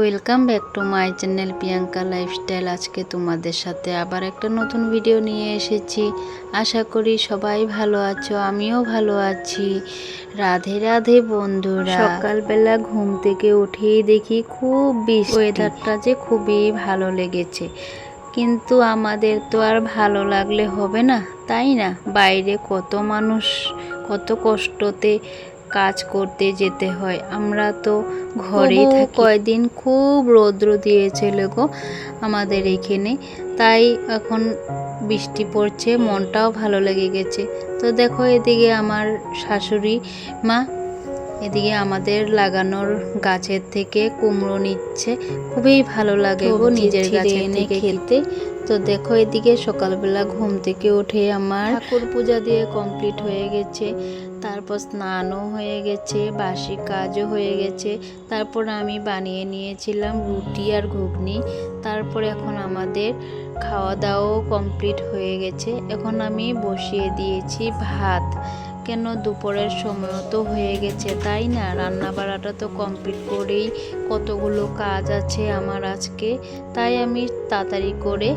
Welcome back to my channel Priyanka lifestyle আজকে তোমাদের সাথে আবার একটা নতুন ভিডিও নিয়ে এসেছি। আশা করি সবাই ভালো আছো আমিও ভালো আছি। রাধে রাধে বন্ধুরা। সকালবেলা ঘুম থেকে উঠেই দেখি খুব বৃষ্টি। ওয়েদারটা যে খুবই ভালো লেগেছে। কিন্তু আমাদের তো আর ভালো লাগলে হবে না তাই না? বাইরে কত মানুষ কত কষ্টতে কাজ করতে যেতে হয়। আমরা তো ঘরেই তবুও থাকি। কয়দিন খুব রৌদ্র দিয়েছিল গো আমাদের এখানে। তাই এখন বৃষ্টি পড়ছে মনটাও ভালো লেগে গেছে। তো দেখো এদিকে আমার শাশুড়ি মা এদিকে আমাদের লাগানোর গাছের থেকে কুমড়ো নিচ্ছে। খুবই ভালো লাগে গো নিজের গাছে এনে খেতে। তো দেখো এদিকে সকালবেলা ঘুম থেকে উঠে আমার ঠাকুর পূজা দিয়ে কমপ্লিট হয়ে গেছে। তারপর স্নানও হয়ে গেছে, বাসি কাজও হয়ে গেছে। তারপর আমি বানিয়ে নিয়েছিলাম রুটি আর ঘুগনি। তারপর এখন আমাদের খাওয়া দাওয়াও কমপ্লিট হয়ে গেছে। এখন আমি বসিয়ে দিয়েছি ভাত। কেন দুপুরের সময়ও তো হয়ে গেছে, তাই না? রান্না বাড়াটা তো কমপ্লিট করেই কতগুলো কাজ আছে আমার আজকে। তাই আমি তাড়াতাড়ি করে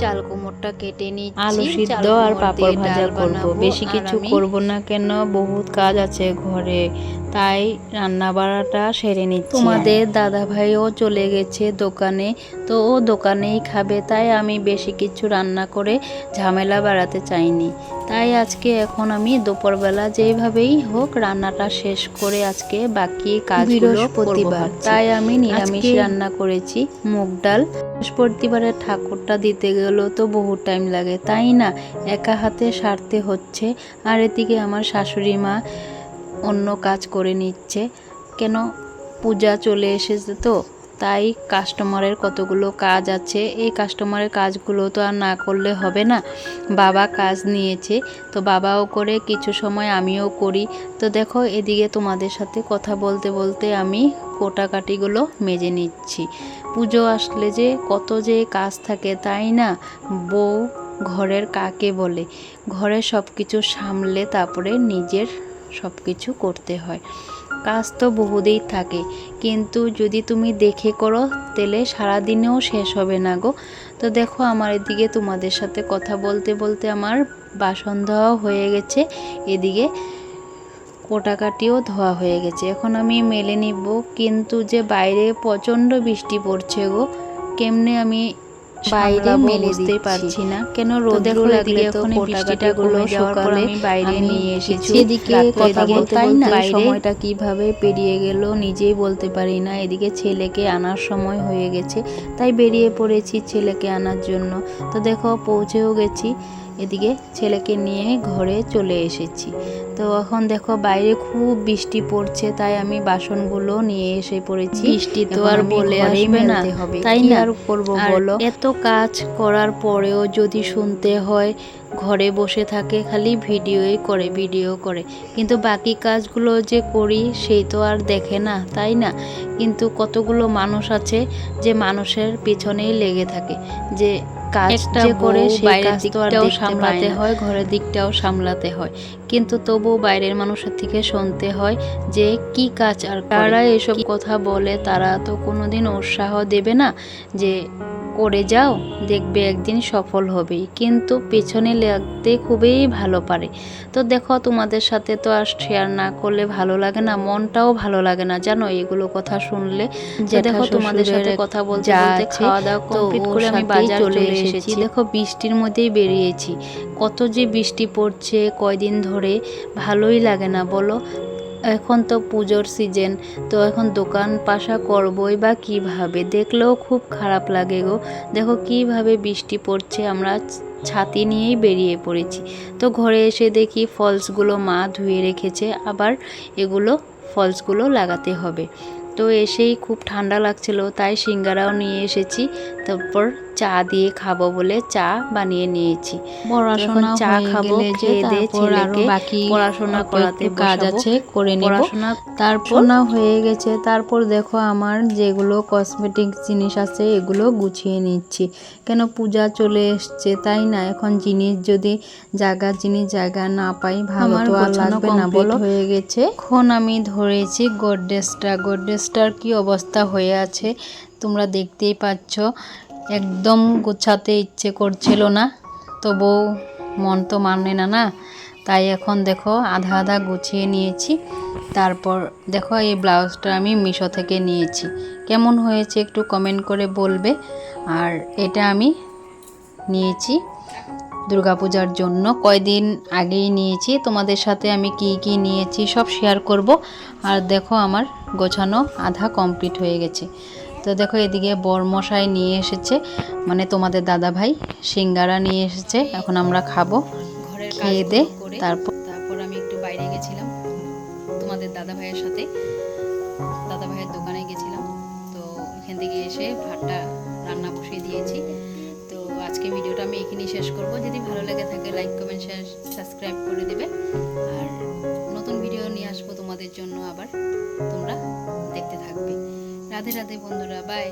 চাল কুমড়টা কেটে নিচ্ছি আলু সিদ্ধ আর পাপড় ভাজা করব। বেশি কিছু করব না কেন বহুত কাজ আছে ঘরে। তাই রান্না বাড়াটা সেরে নিচ্ছি। তোমাদের দাদা ভাইও চলে গেছে দোকানে তো ও দোকানেই খাবে তাই আমি বেশি কিছু রান্না করে ঝামেলা বাড়াতে চাইনি। তাই আজকে এখন আমি দুপুরবেলা যেভাবেই হোক রান্নাটা শেষ করে আজকে বাকি কাজগুলো প্রতিবার তাই আমি নিরামিষ রান্না করেছি মুগ ডাল। বৃহস্পতিবারে ঠাকুরটা দিতে গেলেও তো বহু টাইম লাগে তাই না? একা হাতে সারতে হচ্ছে। আর এদিকে আমার শাশুড়ি মা অন্য কাজ করে নিচ্ছে। কেন পূজা চলে এসেছে তো? তাই কাস্টমারের কতগুলো কাজ আছে? এই কাস্টমারের কাজগুলো তো আর না করলে হবে না। বাবা কাজ নিয়েছে, তো বাবাও করে কিছু সময় আমিও করি। তো দেখো, এদিকে তোমাদের সাথে কথা বলতে বলতে আমি কোটাকাটিগুলো মেজে নিচ্ছি। পুজো আসলে যে কত যে কাজ থাকে তাই না? বউ ঘরের কাকে বলে? ঘরের সব কিছু সামলে তারপরে নিজের সব কিছু করতে হয়। কাজ তো বহুদেই থাকে, কিন্তু যদি তুমি দেখে করো, তাহলে সারাদিনেও শেষ হবে না গো। তো দেখো, আমার এদিকে তোমাদের সাথে কথা বলতে বলতে আমার বাসন ধোয়াও হয়ে গেছে, এদিকে কোটাকাটিও ধোয়া হয়ে গেছে। এখন আমি মেলে নিব, কিন্তু যে বাইরে প্রচণ্ড বৃষ্টি পড়ছে গো, কেমনে আমি বাইরে মেলে দিতে পারছি না। কেন রোদে লাগলে তো বৃষ্টিটা গুলো সকালে বাইরে নিয়ে এসেছি। এদিকে কথা এদিকে বলতে তাই বলতে না সময়টা কীভাবে পেরিয়ে গেল নিজেই বলতে পারি না। এদিকে ছেলেকে আনার সময় হয়ে গেছে তাই বেরিয়ে পড়েছি ছেলেকে আনার জন্য। তো দেখো পৌঁছেও গেছি। এদিকে ছেলেকে নিয়ে ঘরে চলে এসেছি। তো এখন দেখো বাইরে খুব বৃষ্টি পড়ছে তাই আমি বাসনগুলো নিয়ে এসে পড়েছি। বৃষ্টি তো আর বলে আসবে না হবে। তাই না? আর করব বলো? এত কাজ করার পরেও যদি শুনতে হয় ঘরে বসে থাকে খালি ভিডিওই করে ভিডিও করে। কিন্তু বাকি কাজগুলো যে করি সেই তো আর দেখে না তাই না? কিন্তু কতগুলো মানুষ আছে যে মানুষের পিছনেই লেগে থাকে। যে কাজ যে করে সেই বাইরের কাজ তো আর দিকটাও সামলাতে হয় ঘরের দিকটাও সামলাতে হয়। কিন্তু তবু বাইরের মানুষের থেকে শুনতে হয় যে কি কাজ আর তারা এসব কথা বলে তারা তো কোনোদিন উৎসাহ দেবে না যে করে যাও দেখবে একদিন সফল হবেই। কিন্তু পেছনে লাগতে খুবই ভালো পারে। তো দেখো তোমাদের সাথে তো আর শেয়ার না করলে ভালো লাগে না মনটাও ভালো লাগে না জানো? এগুলো কথা শুনলে যে দেখো তোমাদের সাথে কথা বলতে বলতে খাওয়া দাওয়া কমপ্লিট করে আমি বাজার চলে। এসেছি। দেখো বৃষ্টির মধ্যেই বেরিয়েছি। কত যে বৃষ্টি পড়ছে কয়দিন ধরে ভালোই লাগে না বলো? এখন তো পুজোর সিজন তো এখন দোকান পাশা করবই বা কীভাবে? দেখলেও খুব খারাপ লাগে গো। দেখো কীভাবে বৃষ্টি পড়ছে, আমরা ছাতি নিয়েই বেরিয়ে পড়েছি। তো ঘরে এসে দেখি ফলসগুলো মা ধুয়ে রেখেছে, আবার এগুলো ফলসগুলো লাগাতে হবে। তো এসেই খুব ঠান্ডা লাগছিল, তাই সিঙ্গারাও নিয়ে এসেছি। তারপর চা দিয়ে খাব বলে চা বানিয়ে নিয়েছি। পড়াশোনা চা খাব, খেয়ে দেয়ে ছেলেকে পড়াশোনা করাতে কাজ আছে করে নেব। তারপর না হয়ে গেছে তারপর দেখো আমার যেগুলো কসমেটিক জিনিস আছে এগুলো গুছিয়ে নিচ্ছি। কেন পূজা চলে এসছে তাই না? এখন জিনিস যদি জায়গা জিনিস জায়গা না পাই ভালো তো আর লাগবে না বলো? হয়ে গেছে। এখন আমি ধরেছি গোড্রেসটা গোড্রেসটার কি অবস্থা হয়ে আছে তোমরা দেখতেই পাচ্ছ, একদম গোছাতে ইচ্ছে করছিল না তবু মন তো মানে না না। তাই এখন দেখো আধা আধা গুছিয়ে নিয়েছি। তারপর দেখো এই ব্লাউজটা আমি মিশো থেকে নিয়েছি। কেমন হয়েছে একটু কমেন্ট করে বলবে। আর এটা আমি নিয়েছি দুর্গাপূজার জন্য। কয়দিন আগেই নিয়েছি। তোমাদের সাথে আমি কি কি নিয়েছি সব শেয়ার করব। আর দেখো আমার গোছানো আধা কমপ্লিট হয়ে গেছে। তো দেখো এদিকে বরমশাই নিয়ে এসেছে মানে তোমাদের দাদা ভাই সিঙ্গারা নিয়ে এসেছে এখন আমরা খাব খেয়ে দে তারপর তারপর আমি একটু বাইরে গেছিলাম তোমাদের দাদা ভাইয়ের সাথে দাদা ভাইয়ের দোকানে গেছিলাম তো এখান থেকে এসে ভাতটা রান্না বসিয়ে দিয়েছি তো আজকে ভিডিওটা আমি এখানেই শেষ করব যদি ভালো লেগে থাকে লাইক কমেন্ট শেয়ার সাবস্ক্রাইব করে দেবে আর নতুন ভিডিও নিয়ে আসব তোমাদের জন্য আবার তোমরা দেখতে থাকবে। রাধে রাধে বন্ধুরা বাই